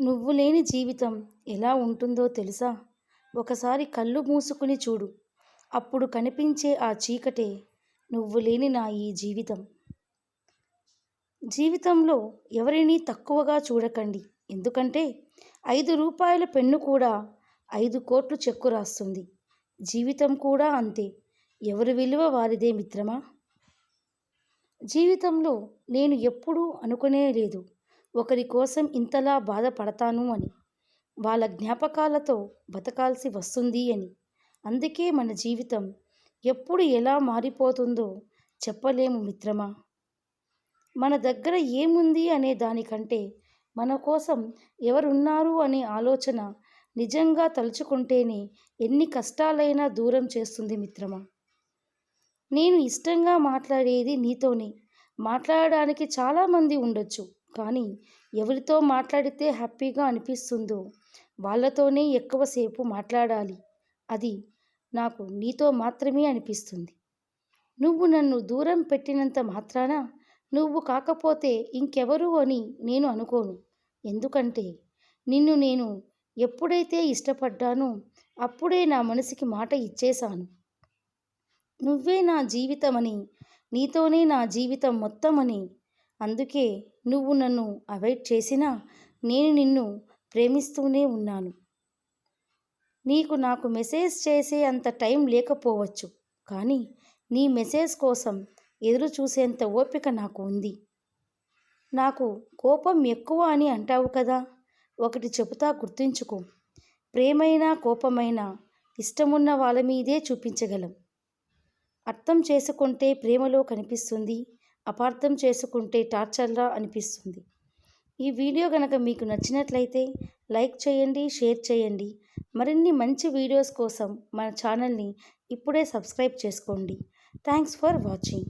నువ్వు లేని జీవితం ఎలా ఉంటుందో తెలుసా? ఒకసారి కళ్ళు మూసుకుని చూడు. అప్పుడు కనిపించే ఆ చీకటే నువ్వు లేని నా ఈ జీవితం. జీవితంలో ఎవరిని తక్కువగా చూడకండి. ఎందుకంటే ఐదు రూపాయల పెన్ను కూడా ఐదు కోట్లు చెక్కు రాస్తుంది. జీవితం కూడా అంతే. ఎవరి విలువ వారిదే మిత్రమా? జీవితంలో నేను ఎప్పుడూ అనుకునే లేదు ఒకరి కోసం ఇంతలా బాధపడతాను అని. వాళ్ళ జ్ఞాపకాలతో బతకాల్సి వస్తుంది అని. అందుకే మన జీవితం ఎప్పుడు ఎలా మారిపోతుందో చెప్పలేము మిత్రమా? మన దగ్గర ఏముంది అనే దానికంటే మన కోసం ఎవరున్నారు అనే ఆలోచన నిజంగా తలుచుకుంటేనే ఎన్ని కష్టాలైనా దూరం చేస్తుంది మిత్రమా? నేను ఇష్టంగా మాట్లాడేది నీతోనే. మాట్లాడడానికి చాలామంది ఉండొచ్చు. కానీ ఎవరితో మాట్లాడితే హ్యాపీగా అనిపిస్తుందో వాళ్ళతోనే ఎక్కువసేపు మాట్లాడాలి. అది నాకు నీతో మాత్రమే అనిపిస్తుంది. నువ్వు నన్ను దూరం పెట్టినంత మాత్రాన నువ్వు కాకపోతే ఇంకెవరు అని నేను అనుకోను. ఎందుకంటే నిన్ను నేను ఎప్పుడైతే ఇష్టపడ్డానో అప్పుడే నా మనసుకి మాట ఇచ్చేశాను. నువ్వే నా జీవితమని నీతోనే నా జీవితం మొత్తమని అందుకే నువ్వు నన్ను అవాయిడ్ చేసినా నేను నిన్ను ప్రేమిస్తూనే ఉన్నాను. నీకు నాకు మెసేజ్ చేసే అంత టైం లేకపోవచ్చు కానీ నీ మెసేజ్ కోసం ఎదురు చూసేంత ఓపిక నాకు ఉంది. నాకు కోపం ఎక్కువ అని అంటావు కదా ఒకటి చెబుతా గుర్తుంచుకో. ప్రేమైనా కోపమైనా ఇష్టమున్న వాళ్ళ మీదే చూపించగలం. అర్థం చేసుకుంటే ప్రేమలో కనిపిస్తుంది అపార్థం చేసుకుంటే టార్చర్లా అనిపిస్తుంది. ఈ వీడియో కనుక మీకు నచ్చినట్లయితే లైక్ చేయండి షేర్ చేయండి. మరిన్ని మంచి వీడియోస్ కోసం మన ఛానల్ని ఇప్పుడే సబ్స్క్రైబ్ చేసుకోండి. Thanks for watching.